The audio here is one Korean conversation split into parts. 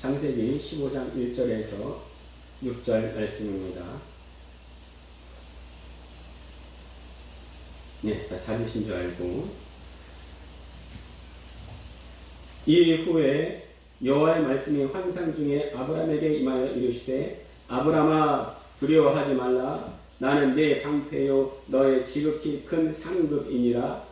장세기 15장 1절에서 6절 말씀입니다. 네, 다 찾으신 줄 알고. 이 후에 여호와의 말씀이 환상 중에 아브라함에게 임하여 이르시되 아브라함아 두려워하지 말라. 나는 네 방패요 너의 지극히 큰 상급이니라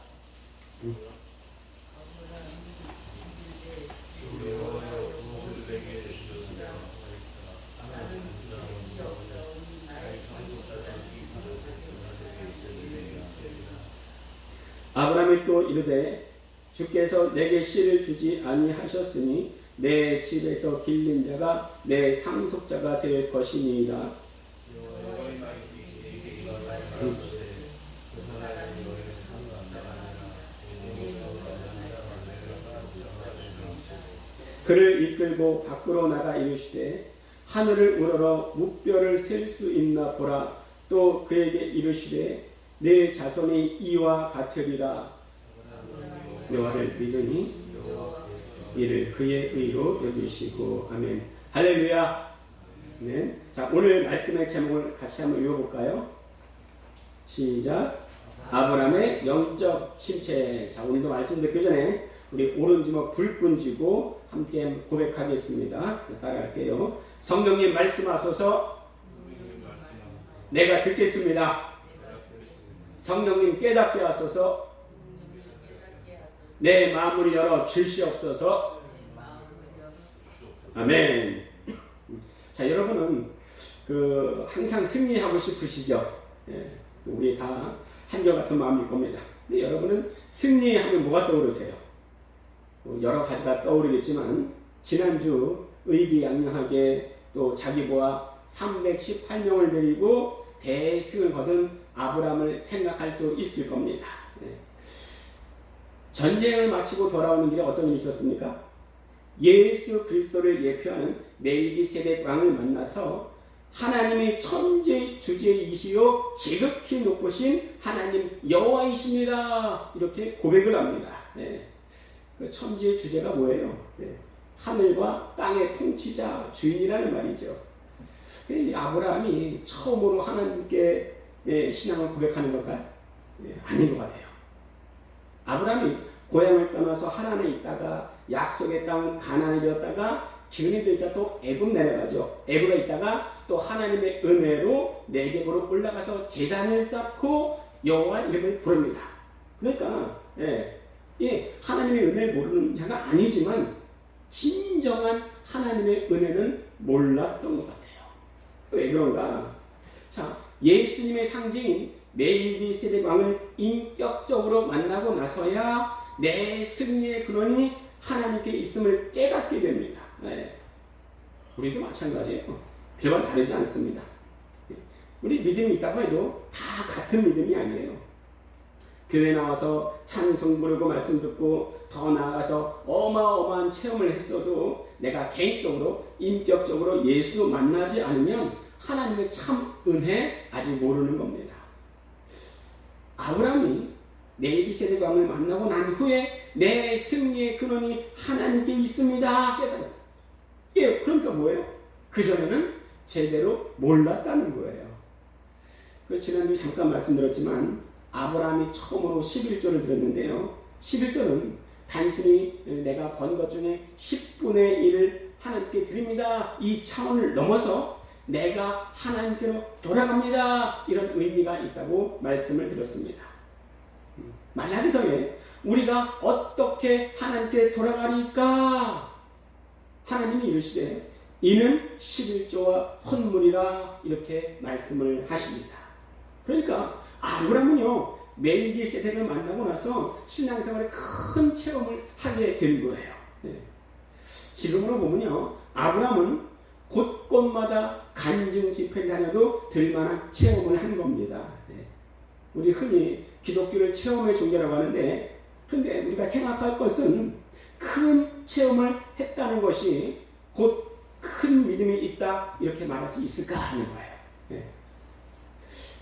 아브라함이 또 이르되 주께서 내게 씨를 주지 아니하셨으니 내 집에서 길린 자가 내 상속자가 될 것이니이다. 그를 이끌고 밖으로 나가 이르시되 하늘을 우러러 무뼈를 셀 수 있나 보라 또 그에게 이르시되 내 자손이 이와 같으리라. 여호와를 믿으니 이를 그의 의로 여기시고. 아멘. 할렐루야. 네. 자 오늘 말씀의 제목을 같이 한번 읽어볼까요? 시작. 아브라함의 영적 침체. 자 오늘도 말씀 듣기 전에 우리 오른주먹 불끈 쥐고 함께 고백하겠습니다. 따라할게요. 성령님 말씀하소서. 내가 듣겠습니다 성령님 깨닫게 하소서 내 마음을 열어 주시옵소서. 아멘. 자, 여러분은 그 항상 승리하고 싶으시죠? 예, 우리 다 한결같은 마음일 겁니다. 근데 여러분은 승리하면 뭐가 떠오르세요? 뭐 여러 가지가 떠오르겠지만 지난주 의기양양하게 또 자기보아 318명을 데리고 대승을 거둔 아브라함을 생각할 수 있을 겁니다. 예. 전쟁을 마치고 돌아오는 길에 어떤 일이 있었습니까? 예수 그리스도를 예표하는 멜기 세덱 왕을 만나서 하나님의 천재 주제이시요 지극히 높으신 하나님 여호와이십니다. 이렇게 고백을 합니다. 네. 그 천지의 주제가 뭐예요? 네. 하늘과 땅의 통치자 주인이라는 말이죠. 아브라함이 처음으로 하나님께 예, 신앙을 고백하는 걸까요? 예, 아닌 것 같아요. 아브라함이 고향을 떠나서 하란에 있다가 약속의 땅 가나안에 되었다가 기근이 들자 또 애굽 내려가죠. 애굽에 있다가 또 하나님의 은혜로 내geb으로 올라가서 재단을 쌓고 여호와 이름을 부릅니다. 그러니까 예, 예, 하나님의 은혜를 모르는 자가 아니지만 진정한 하나님의 은혜는 몰랐던 것 같아요. 왜 그런가? 자, 예수님의 상징인 멜기세덱 왕을 인격적으로 만나고 나서야 내 승리의 근원이 하나님께 있음을 깨닫게 됩니다. 네. 우리도 마찬가지예요. 별반 다르지 않습니다. 우리 믿음이 있다고 해도 다 같은 믿음이 아니에요. 교회 나와서 찬송 부르고 말씀 듣고 더 나아가서 어마어마한 체험을 했어도 내가 개인적으로 인격적으로 예수 만나지 않으면 하나님의 참 은혜 아직 모르는 겁니다. 아브라함이 멜기세덱 왕을 만나고 난 후에 내 승리의 근원이 하나님께 있습니다. 깨달아. 예, 그러니까 뭐예요? 그 전에는 제대로 몰랐다는 거예요. 그 지난주 잠깐 말씀드렸지만 아브라함이 처음으로 11조를 드렸는데요. 11조는 단순히 내가 번 것 중에 10분의 1을 하나님께 드립니다. 이 차원을 넘어서 내가 하나님께로 돌아갑니다. 이런 의미가 있다고 말씀을 드렸습니다. 말라기서에 우리가 어떻게 하나님께 돌아가리까? 하나님이 이르시되 이는 11조와 헌물이라 이렇게 말씀을 하십니다. 그러니까 아브라함은요 멜기세덱을 만나고 나서 신앙생활에 큰 체험을 하게 된 거예요. 네. 지금으로 보면요 아브라함은 곳곳마다 간증 집회를 다녀도 될 만한 체험을 한 겁니다. 네. 우리 흔히 기독교를 체험의 종교라고 하는데 근데 우리가 생각할 것은 큰 체험을 했다는 것이 곧 큰 믿음이 있다 이렇게 말할 수 있을까 하는 거예요. 네.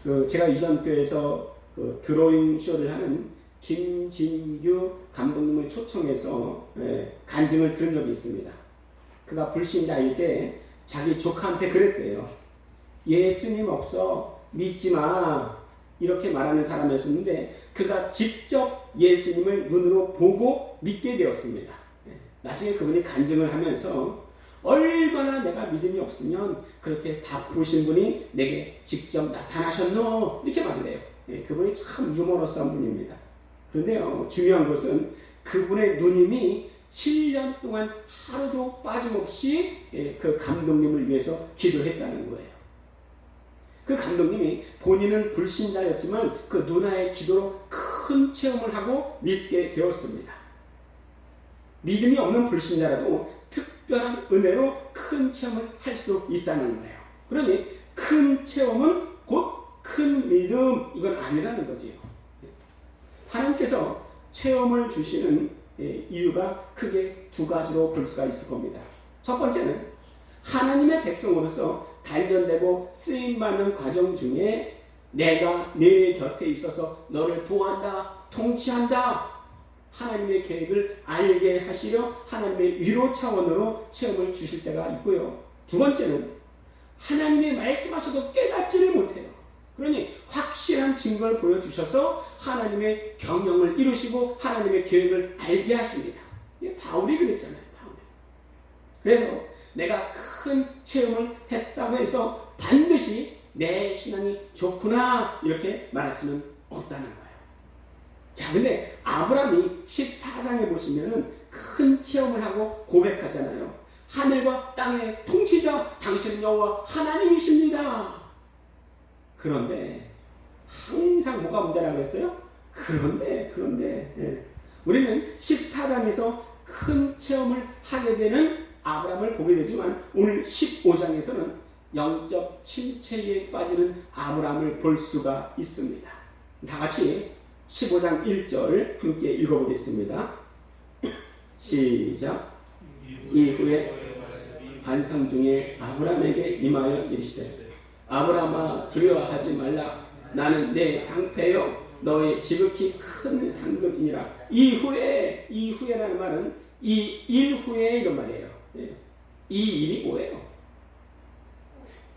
그 제가 이전 교회에서 그 드로잉 쇼를 하는 김진규 감독님을 초청해서 예, 간증을 들은 적이 있습니다. 그가 불신자일 때 자기 조카한테 그랬대요. 예수님 없어 믿지 마. 이렇게 말하는 사람이었는데 그가 직접 예수님을 눈으로 보고 믿게 되었습니다. 예, 나중에 그분이 간증을 하면서 얼마나 내가 믿음이 없으면 그렇게 바쁘신 분이 내게 직접 나타나셨노 이렇게 말을 해요. 예, 그분이 참 유머러스한 분입니다. 그런데요 중요한 것은 그분의 누님이 7년 동안 하루도 빠짐없이 예, 그 감독님을 위해서 기도했다는 거예요. 그 감독님이 본인은 불신자였지만 그 누나의 기도로 큰 체험을 하고 믿게 되었습니다. 믿음이 없는 불신자라도 특별한 은혜로 큰 체험을 할 수 있다는 거예요. 그러니 큰 체험은 곧 큰 믿음 이건 아니라는 거지요. 하나님께서 체험을 주시는 예, 이유가 크게 두 가지로 볼 수가 있을 겁니다. 첫 번째는 하나님의 백성으로서 단련되고 쓰임받는 과정 중에 내가 내 곁에 있어서 너를 보호한다, 통치한다. 하나님의 계획을 알게 하시려 하나님의 위로 차원으로 체험을 주실 때가 있고요. 두 번째는 하나님이 말씀하셔도 깨닫지를 못해요. 그러니 확실한 증거를 보여주셔서 하나님의 경영을 이루시고 하나님의 계획을 알게 하십니다. 바울이 그랬잖아요. 바울이. 그래서 내가 큰 체험을 했다고 해서 반드시 내 신앙이 좋구나 이렇게 말할 수는 없다는 거예요. 자, 근데 아브라함이 14장에 보시면은 큰 체험을 하고 고백하잖아요. 하늘과 땅의 통치자 당신은 여호와 하나님이십니다. 그런데 항상 뭐가 문제라고 했어요? 그런데 그런데 예. 우리는 14장에서 큰 체험을 하게 되는 아브라함을 보게 되지만 오늘 15장에서는 영적 침체에 빠지는 아브라함을 볼 수가 있습니다. 다 같이 15장 1절 함께 읽어보겠습니다. 시작. 이후에 반상 중에 아브라함에게 임하여 이르시되 아브라함아 두려워하지 말라 나는 내 방패요 너의 지극히 큰 상급이니라 이후에 이후에라는 말은 이 일 후에 이런 말이에요 예. 이 일이 뭐예요?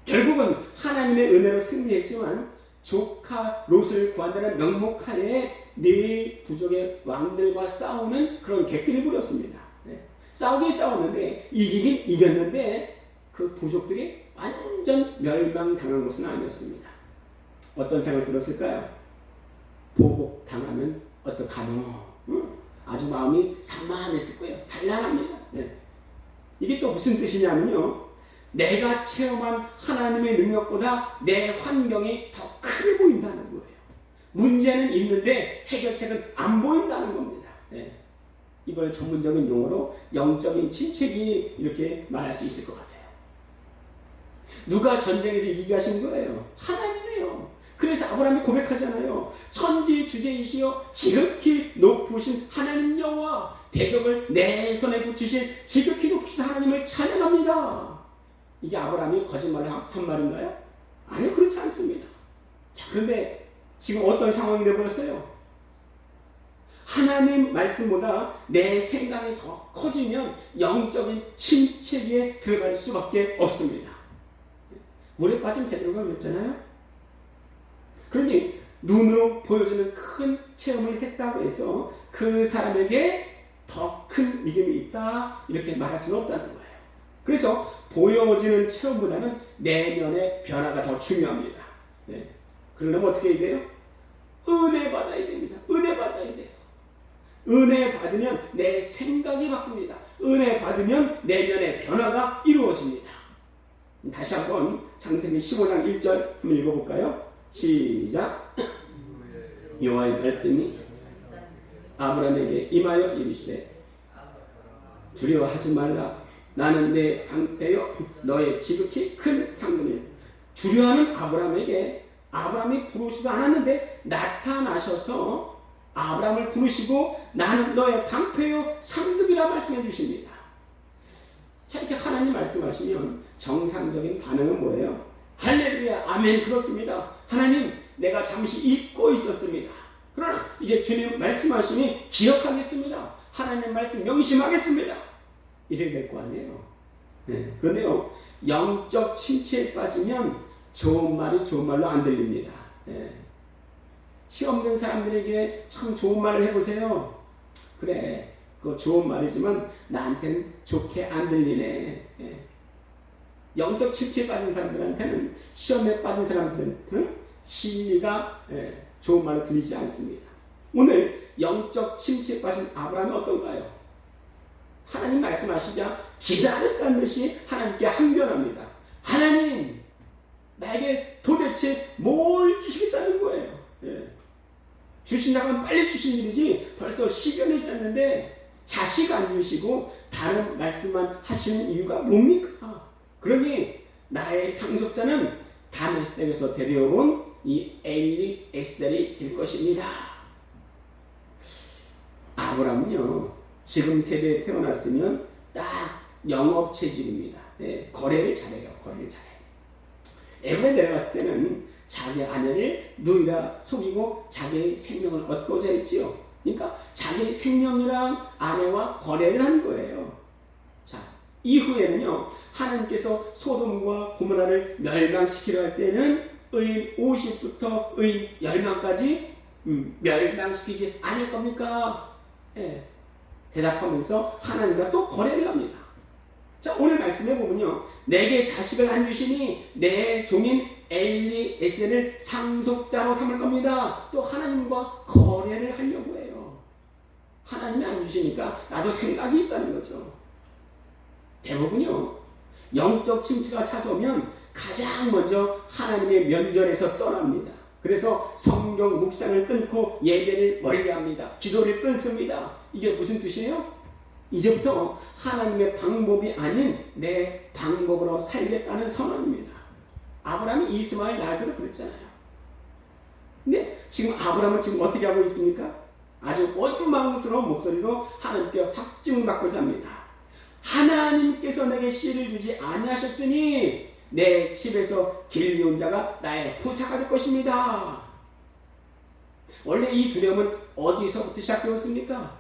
결국은 하나님의 은혜로 승리했지만 조카 롯을 구한다는 명목하에 네 부족의 왕들과 싸우는 그런 객기를 부렸습니다. 네. 싸우긴 싸웠는데 이기긴 이겼는데 그 부족들이 완전 멸망당한 것은 아니었습니다. 어떤 생각 들었을까요? 보복 당하면 어떡하노? 응? 아주 마음이 산만했을 거예요. 산란합니다. 네. 이게 또 무슨 뜻이냐면요. 내가 체험한 하나님의 능력보다 내 환경이 더 크게 보인다는 거예요. 문제는 있는데 해결책은 안 보인다는 겁니다. 네. 이걸 전문적인 용어로 영적인 침체기 이렇게 말할 수 있을 것 같아요. 누가 전쟁에서 이기게 하신 거예요? 하나님이에요. 그래서 아브라함이 고백하잖아요. 천지 주제이시여 지극히 높으신 하나님 여호와 대적을 내 손에 붙이신 지극히 높으신 하나님을 찬양합니다. 이게 아브라함이 거짓말을 한 말인가요? 아니 그렇지 않습니다. 자 그런데 지금 어떤 상황이 되어버렸어요? 하나님 말씀보다 내 생각이 더 커지면 영적인 침체기에 들어갈 수밖에 없습니다. 물에 빠진 베드로가 그랬잖아요. 그러니 눈으로 보여주는 큰 체험을 했다고 해서 그 사람에게 더 큰 믿음이 있다 이렇게 말할 수는 없다는 거예요. 그래서 보여지는 체험보다는 내면의 변화가 더 중요합니다. 네. 그러려면 어떻게 해야 돼요? 은혜 받아야 됩니다. 은혜 받아야 돼요. 은혜 받으면 내 생각이 바뀝니다. 은혜 받으면 내면의 변화가 이루어집니다. 다시 한번 창세기 15장 1절 한번 읽어볼까요? 시작. 여호와의 말씀이 아브라함에게 임하여 이르시되 두려워하지 말라. 나는 내 방패요 너의 지극히 큰 상급이 두려워하는 아브라함에게 아브라함이 부르시도 않았는데 나타나셔서 아브라함을 부르시고 나는 너의 방패요 상급이라 말씀해 주십니다. 자 이렇게 하나님 말씀하시면 정상적인 반응은 뭐예요? 할렐루야 아멘 그렇습니다. 하나님 내가 잠시 잊고 있었습니다. 그러나 이제 주님 말씀하시니 기억하겠습니다. 하나님 말씀 명심하겠습니다. 이래야 될 거 아니에요. 예, 그런데요, 영적 침체에 빠지면 좋은 말이 좋은 말로 안 들립니다. 예. 시험 된 사람들에게 참 좋은 말을 해보세요. 그래, 그 좋은 말이지만 나한테는 좋게 안 들리네. 예. 영적 침체에 빠진 사람들한테는 시험에 빠진 사람들한테는 진리가 예, 좋은 말로 들리지 않습니다. 오늘 영적 침체에 빠진 아브라함이 어떤가요? 하나님 말씀하시자 기다렸다는 듯이 하나님께 항변합니다. 하나님, 나에게 도대체 뭘 주시겠다는 거예요? 예. 주신다면 빨리 주신 일이지 벌써 10여 년이 지났는데 자식 안 주시고 다른 말씀만 하시는 이유가 뭡니까? 그러니 나의 상속자는 다메섹에서 데려온 이 엘리 에스델이 될 것입니다. 아브라함은요 지금 세대에 태어났으면 딱 영업 체질입니다. 예, 거래를 잘해요. 거래를 잘해. 에브에 내려갔을 때는 자기 아내를 누이라 속이고 자기의 생명을 얻고자 했지요. 그러니까 자기 생명이랑 아내와 거래를 한 거예요. 자, 이후에는요, 하나님께서 소돔과 고모라를 멸망시키려 할 때는 의인 50부터 의인 10만까지 음, 멸망시키지 않을 겁니까? 예. 대답하면서 하나님과 또 거래를 합니다. 자, 오늘 말씀해 보면요. 내게 자식을 안 주시니 내 종인 엘리 에센을 상속자로 삼을 겁니다. 또 하나님과 거래를 하려고 해요. 하나님이 안 주시니까 나도 생각이 있다는 거죠. 대부분요. 영적 침체가 찾아오면 가장 먼저 하나님의 면전에서 떠납니다. 그래서 성경 묵상을 끊고 예배를 멀리합니다. 기도를 끊습니다. 이게 무슨 뜻이에요? 이제부터 하나님의 방법이 아닌 내 방법으로 살겠다는 선언입니다. 아브라함이 이스마엘 낳을 때도 그랬잖아요. 근데 지금 아브라함은 지금 어떻게 하고 있습니까? 아주 원망스러운 목소리로 하나님께 확증받고자 합니다. 하나님께서 내게 씨를 주지 아니하셨으니 내 집에서 길리온 자가 나의 후사가 될 것입니다. 원래 이 두려움은 어디서부터 시작되었습니까?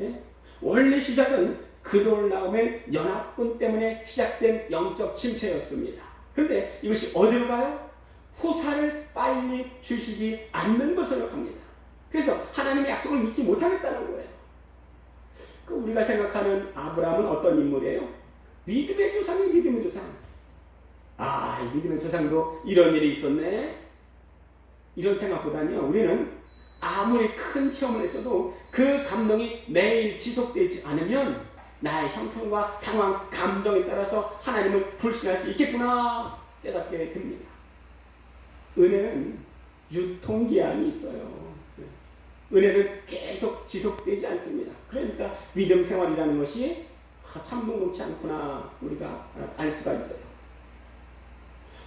예? 원래 시작은 그돌라움의 연합군 때문에 시작된 영적 침체였습니다. 그런데 이것이 어디로 가요? 후사를 빨리 주시지 않는 것으로 갑니다. 그래서 하나님의 약속을 믿지 못하겠다는 거예요. 그 우리가 생각하는 아브라함은 어떤 인물이에요? 믿음의 조상이 믿음의 조상. 아, 이 믿음의 조상도 이런 일이 있었네. 이런 생각보다는요, 우리는 아무리 큰 체험을 했어도 그 감동이 매일 지속되지 않으면 나의 형편과 상황, 감정에 따라서 하나님을 불신할 수 있겠구나 깨닫게 됩니다. 은혜는 유통기한이 있어요. 은혜는 계속 지속되지 않습니다. 그러니까 믿음 생활이라는 것이 참 녹록치 않구나 우리가 알 수가 있어요.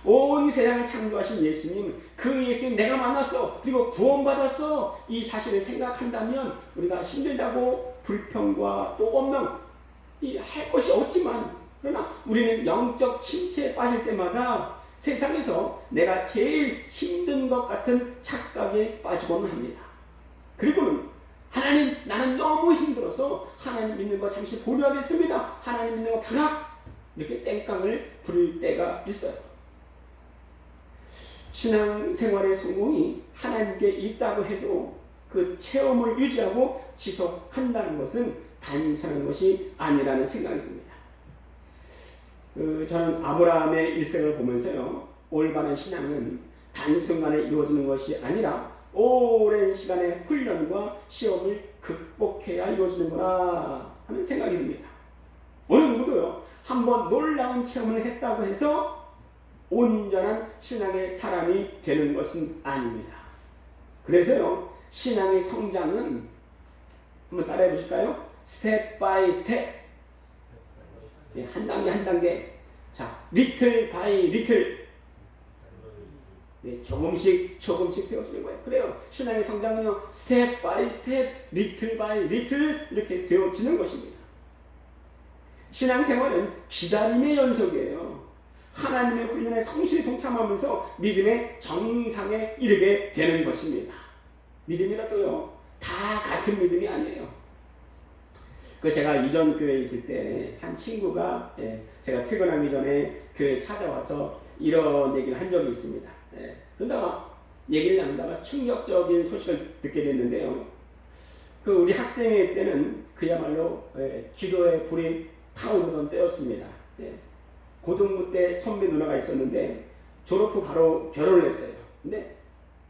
온 세상을 창조하신 예수님, 그 예수님 내가 만났어. 그리고 구원받았어. 이 사실을 생각한다면 우리가 힘들다고 불평과 또 원망, 이할 것이 없지만, 그러나 우리는 영적 침체에 빠질 때마다 세상에서 내가 제일 힘든 것 같은 착각에 빠지곤 합니다. 그리고는 하나님, 나는 너무 힘들어서 하나님 믿는 거 잠시 보류하겠습니다. 하나님 믿는 거 방학! 이렇게 땡깡을 부릴 때가 있어요. 신앙생활의 성공이 하나님께 있다고 해도 그 체험을 유지하고 지속한다는 것은 단순한 것이 아니라는 생각이 듭니다. 그 저는 아브라함의 일생을 보면서요, 올바른 신앙은 단순간에 이루어지는 것이 아니라 오랜 시간의 훈련과 시험을 극복해야 이루어지는구나 하는 생각이 듭니다. 어느 누구도요, 한번 놀라운 체험을 했다고 해서 온전한 신앙의 사람이 되는 것은 아닙니다. 그래서요, 신앙의 성장은 한번 따라해 보실까요? 스텝 바이 스텝. 예, 한 단계 한 단계. 자, 리틀 바이 리틀. 네, 조금씩 조금씩 되어지는 거예요. 그래요. 신앙의 성장은요, 스텝 바이 스텝, 리틀 바이 리틀 이렇게 되어지는 것입니다. 신앙생활은 기다림의 연속이에요. 하나님의 훈련에 성실히 동참하면서 믿음의 정상에 이르게 되는 것입니다. 믿음이라도요, 다 같은 믿음이 아니에요. 그 제가 이전 교회에 있을 때 한 친구가 예, 제가 퇴근하기 전에 교회 에 찾아와서 이런 얘기를 한 적이 있습니다. 예, 그러다가 얘기를 나누다가 충격적인 소식을 듣게 됐는데요. 그 우리 학생회 때는 그야말로 예, 기도의 불이 타오르던 때였습니다. 예, 고등부 때 선배 누나가 있었는데 졸업 후 바로 결혼을 했어요. 근데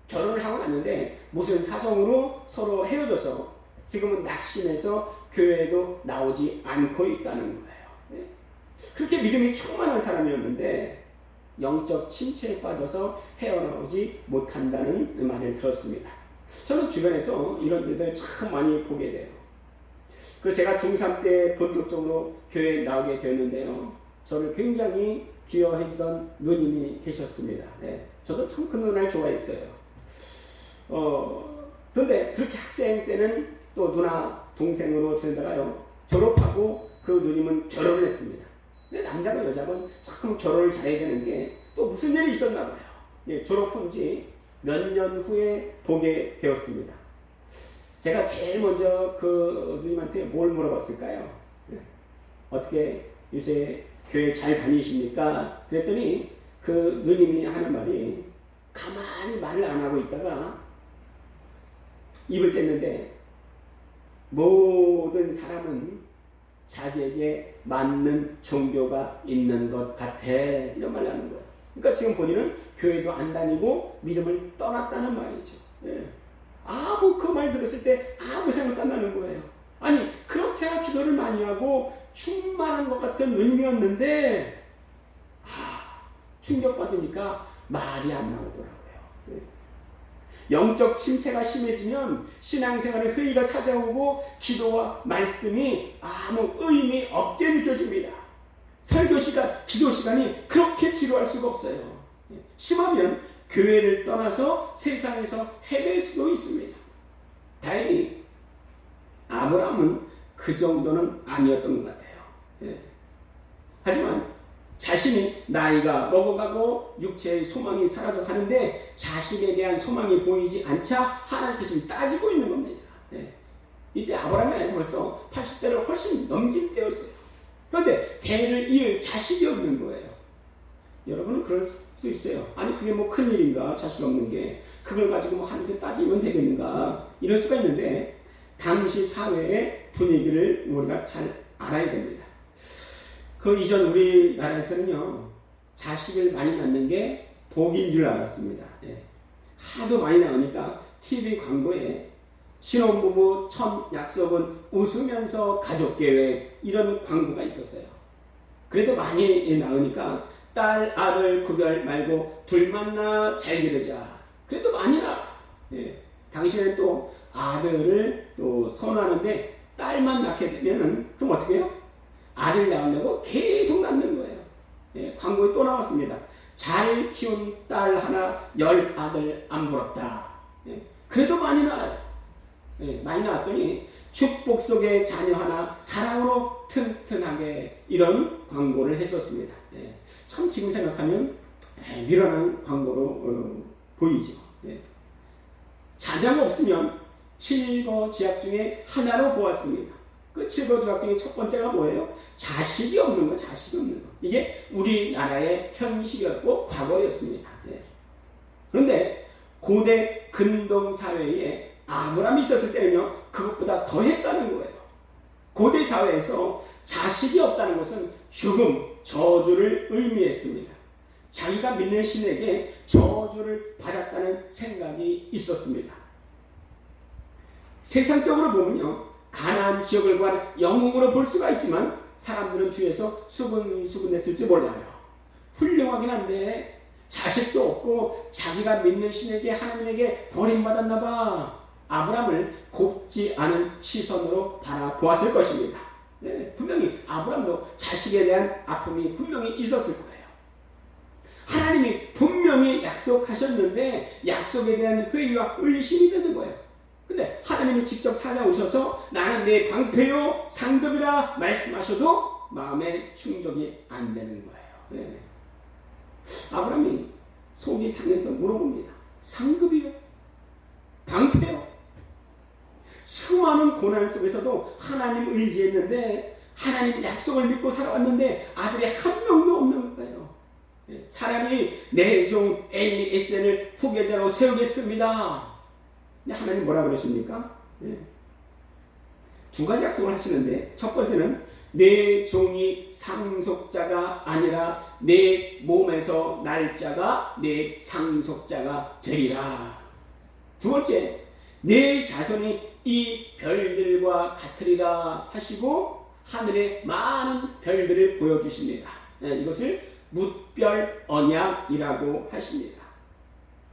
결혼을 하고 났는데 무슨 사정으로 서로 헤어져서 지금은 낙심해서 교회에도 나오지 않고 있다는 거예요. 네. 그렇게 믿음이 충만한 사람이었는데 영적 침체에 빠져서 헤어나오지 못한다는 말을 들었습니다. 저는 주변에서 이런 일들 참 많이 보게 돼요. 그 제가 중3 때 본격적으로 교회에 나오게 되었는데요. 저를 굉장히 귀여워해주던 누님이 계셨습니다. 네. 저도 참 그 누나를 좋아했어요. 어, 그런데 그렇게 학생 때는 또 누나 동생으로 지내다가요 졸업하고 그 누님은 결혼을 했습니다. 근데 남자가 여자건 참 결혼을 잘해야 되는 게 또 무슨 일이 있었나 봐요. 예, 졸업한 지 몇 년 후에 보게 되었습니다. 제가 제일 먼저 그 누님한테 뭘 물어봤을까요? 예, 어떻게 요새 교회 잘 다니십니까? 그랬더니 그 누님이 하는 말이 가만히 말을 안 하고 있다가 입을 뗐는데 모든 사람은 자기에게 맞는 종교가 있는 것 같아. 이런 말을 하는 거예요. 그러니까 지금 본인은 교회도 안 다니고 믿음을 떠났다는 말이죠. 예. 아무 그 말 들었을 때 아무 생각 안 나는 거예요. 아니, 그렇게나 기도를 많이 하고 충만한 것 같은 의미였는데, 아, 충격받으니까 말이 안 나오더라고요. 예. 영적 침체가 심해지면 신앙생활의 회의가 찾아오고 기도와 말씀이 아무 의미 없게 느껴집니다. 설교 시간, 기도 시간이 그렇게 지루할 수가 없어요. 심하면 교회를 떠나서 세상에서 헤맬 수도 있습니다. 다행히 아브라함은 그 정도는 아니었던 것 같아요. 예. 하지만 자신이 나이가 먹어가고 육체의 소망이 사라져 가는데 자식에 대한 소망이 보이지 않자 하나님께 지금 따지고 있는 겁니다. 예. 이때 아브라함이 아니고 벌써 80대를 훨씬 넘긴 때였어요. 그런데 대를 이을 자식이 없는 거예요. 여러분은 그럴 수 있어요. 아니 그게 뭐 큰일인가 자식 없는 게 그걸 가지고 뭐 하나님께 따지면 되겠는가 이럴 수가 있는데 당시 사회의 분위기를 우리가 잘 알아야 됩니다. 그 이전 우리나라에서는요 자식을 많이 낳는 게 복인 줄 알았습니다. 예. 하도 많이 나오니까 TV 광고에 신혼부부 첫 약속은 웃으면서 가족 계획 이런 광고가 있었어요. 그래도 많이 나오니까 딸 아들 구별 말고 둘 만 나 잘 기르자. 그래도 많이 나. 예. 당신은 또 아들을 또 선호하는데 딸만 낳게 되면은 그럼 어떻게 해요? 아들 낳으려고 계속 낳는 거예요. 예, 광고에 또 나왔습니다. 잘 키운 딸 하나 열 아들 안 부럽다. 예, 그래도 많이 낳아요. 예, 많이 낳았더니 축복 속의 자녀 하나 사랑으로 튼튼하게 이런 광고를 했었습니다. 예, 참 지금 생각하면 예, 미련한 광고로 어, 보이죠. 예. 자녀가 없으면 칠거 지약 중에 하나로 보았습니다. 그 칠거 지약 중에 첫 번째가 뭐예요? 자식이 없는 거, 자식이 없는 거. 이게 우리나라의 현실이었고 과거였습니다. 예. 그런데 고대 근동 사회에 아브람이 있었을 때는요, 그것보다 더 했다는 거예요. 고대 사회에서 자식이 없다는 것은 죽음, 저주를 의미했습니다. 자기가 믿는 신에게 저주를 받았다는 생각이 있었습니다. 세상적으로 보면요, 가나안 지역을 구한 영웅으로 볼 수가 있지만 사람들은 뒤에서 수근수근했을지 몰라요. 훌륭하긴 한데 자식도 없고 자기가 믿는 신에게 하나님에게 버림받았나 봐. 아브람을 곱지 않은 시선으로 바라보았을 것입니다. 네, 분명히 아브람도 자식에 대한 아픔이 분명히 있었을 거예요. 하나님이 분명히 약속하셨는데 약속에 대한 회의와 의심이 드는 거예요. 근데 하나님이 직접 찾아오셔서 나는 내 방패요 상급이라 말씀하셔도 마음에 충족이 안 되는 거예요. 네. 아브라함이 속이 상해서 물어봅니다. 상급이요? 방패요? 수많은 고난 속에서도 하나님 의지했는데 하나님 약속을 믿고 살아왔는데 아들이 한 명도 없는 거예요. 예, 차라리 내 종 엘리 에센을 후계자로 세우겠습니다. 하나님 뭐라 그러십니까? 예. 두 가지 약속을 하시는데 첫 번째는 내 종이 상속자가 아니라 내 몸에서 날짜가 내 상속자가 되리라. 두 번째, 내 자손이 이 별들과 같으리라 하시고 하늘의 많은 별들을 보여주십니다. 네, 이것을 묻별 언약이라고 하십니다.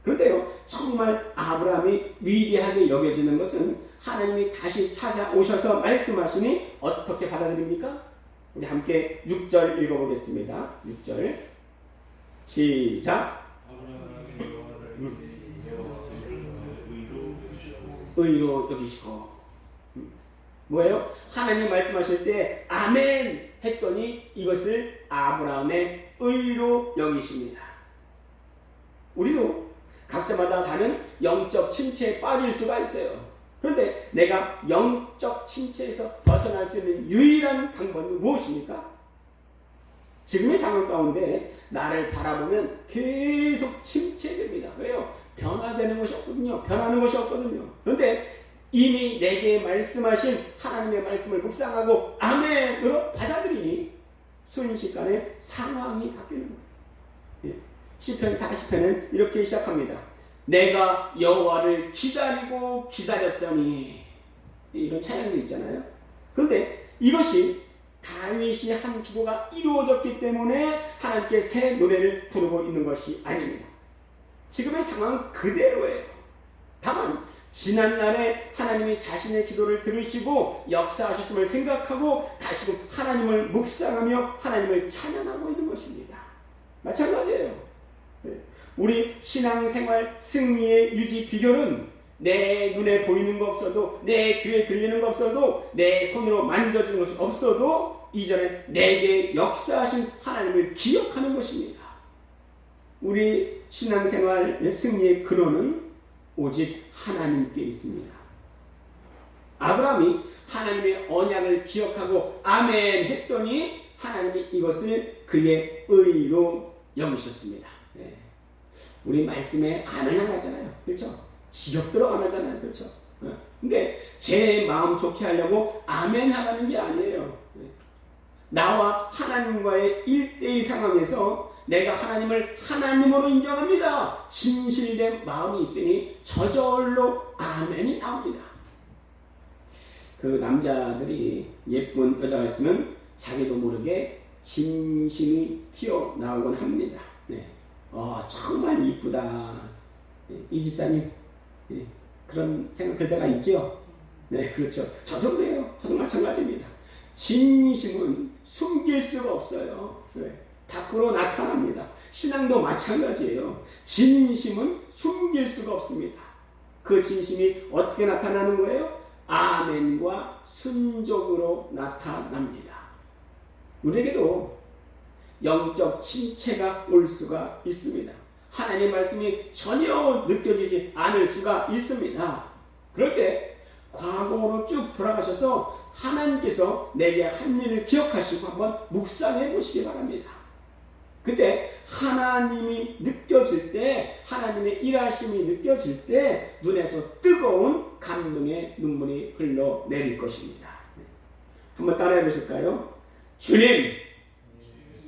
그런데요, 정말 아브라함이 위대하게 여겨지는 것은 하나님이 다시 찾아오셔서 말씀하시니 어떻게 받아들입니까? 우리 함께 6절 읽어보겠습니다. 6절. 시작. 의로 여기시고. 음. 뭐예요? 하나님 말씀하실 때 아멘 했더니 이것을 아브라함의 의로 여기십니다. 우리도 각자마다 다른 영적 침체에 빠질 수가 있어요. 그런데 내가 영적 침체에서 벗어날 수 있는 유일한 방법은 무엇입니까? 지금의 상황 가운데 나를 바라보면 계속 침체됩니다. 왜요? 변화되는 것이 없거든요. 변하는 것이 없거든요. 그런데 이미 내게 말씀하신 하나님의 말씀을 묵상하고 아멘으로 받아들이니 순식간에 상황이 바뀌는 거예요. 예. 시편 40편은 이렇게 시작합니다. 내가 여호와를 기다리고 기다렸더니 이런 찬양도 있잖아요. 그런데 이것이 다윗이 한 기도가 이루어졌기 때문에 하나님께 새 노래를 부르고 있는 것이 아닙니다. 지금의 상황은 그대로예요. 다만 지난날에 하나님이 자신의 기도를 들으시고 역사하셨음을 생각하고 다시금 하나님을 묵상하며 하나님을 찬양하고 있는 것입니다. 마찬가지예요. 네. 우리 신앙생활 승리의 유지 비결은 내 눈에 보이는 거 없어도 내 귀에 들리는 거 없어도 내 손으로 만져지는 것이 없어도 이전에 내게 역사하신 하나님을 기억하는 것입니다. 우리 신앙생활의 승리의 근원은 오직 하나님께 있습니다. 아브라함이 하나님의 언약을 기억하고 아멘 했더니 하나님이 이것을 그의 의로 여기셨습니다. 네. 우리 말씀에 안 하잖아요. 그렇죠? 들어 안 하잖아요. 그렇죠? 네. 근데 제 마음 좋게 하려고 아멘 하라는 게 아니에요. 네. 나와 하나님과의 1대1 상황에서 내가 하나님을 하나님으로 인정합니다. 진실된 마음이 있으니 저절로 아멘이 나옵니다. 그 남자들이 예쁜 여자가 있으면 자기도 모르게 진심이 튀어나오곤 합니다. 네. 어, 정말 이쁘다. 네, 이 집사님, 네, 그런 생각 들 때가 있죠? 네, 그렇죠. 저도 그래요. 저도 마찬가지입니다. 진심은 숨길 수가 없어요. 네. 밖으로 나타납니다. 신앙도 마찬가지예요. 진심은 숨길 수가 없습니다. 그 진심이 어떻게 나타나는 거예요? 아멘과 순종으로 나타납니다. 우리에게도 영적 침체가 올 수가 있습니다. 하나님의 말씀이 전혀 느껴지지 않을 수가 있습니다. 그럴 때 과거로 쭉 돌아가셔서 하나님께서 내게 한 일을 기억하시고 한번 묵상해 보시기 바랍니다. 그때 하나님이 느껴질 때 하나님의 일하심이 느껴질 때 눈에서 뜨거운 감동의 눈물이 흘러내릴 것입니다. 한번 따라해 보실까요? 주님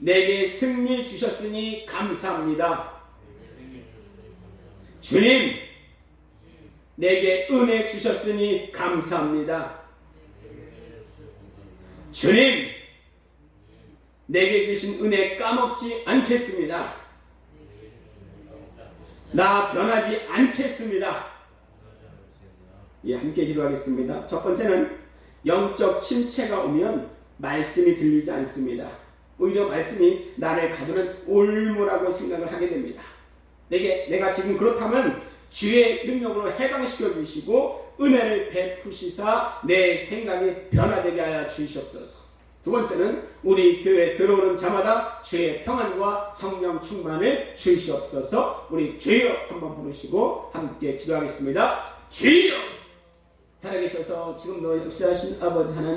내게 승리 주셨으니 감사합니다. 주님 내게 은혜 주셨으니 감사합니다. 주님 내게 주신 은혜 까먹지 않겠습니다. 나 변하지 않겠습니다. 예, 함께 기도하겠습니다. 첫 번째는 영적 침체가 오면 말씀이 들리지 않습니다. 오히려 말씀이 나를 가두는 올무라고 생각을 하게 됩니다. 내게 내가 지금 그렇다면 주의 능력으로 해방시켜 주시고 은혜를 베푸시사 내 생각이 변화되게 하여 주시옵소서. 두 번째는 우리 교회 들어오는 자마다 주의 평안과 성령 충만을 주시옵소서. 우리 주여 한번 부르시고 함께 기도하겠습니다. 주여 살아계셔서 지금도 역사하신 아버지 하나님